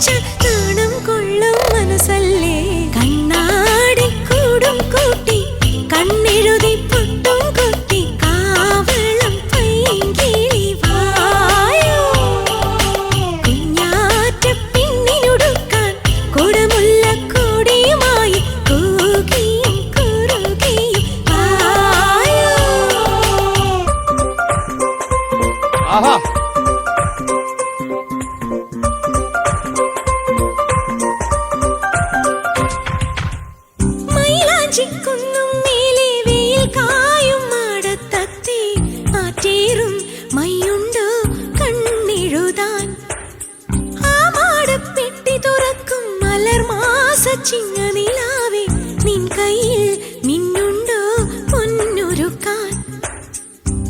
축. കാച്ചിക്കുന്നും മേലെ കായും മാടത്തത്തി. ആറ്റേറും മയ്യുണ്ടോ കണ്ണെഴുതാൻ. ആ മാടപ്പെട്ടി തുറക്കും മലർ മാസ നിൻ കയ്യിൽ മിന്നുണ്ടോ പൊന്നുരുക്കാൻ.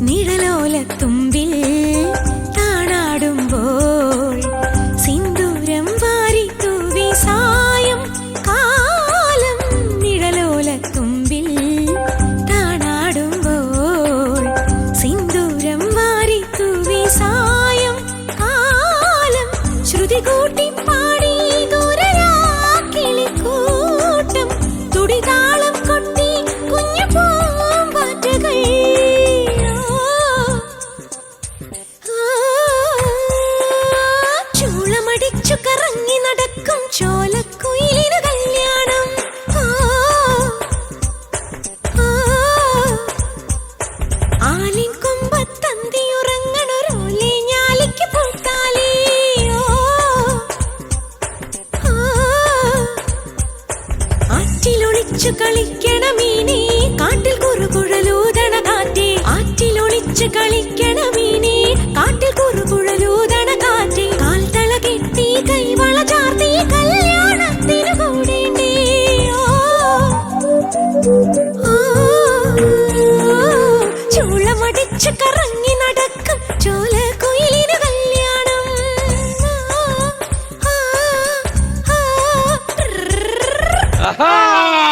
നിഴലോല തുമ്പിൽ കളിച്ചു കറങ്ങി നടക്കും ചോലക്കുയിലിനു കല്യാണം. കളിക്കണമീനെ കാട്ടിൽ Aha!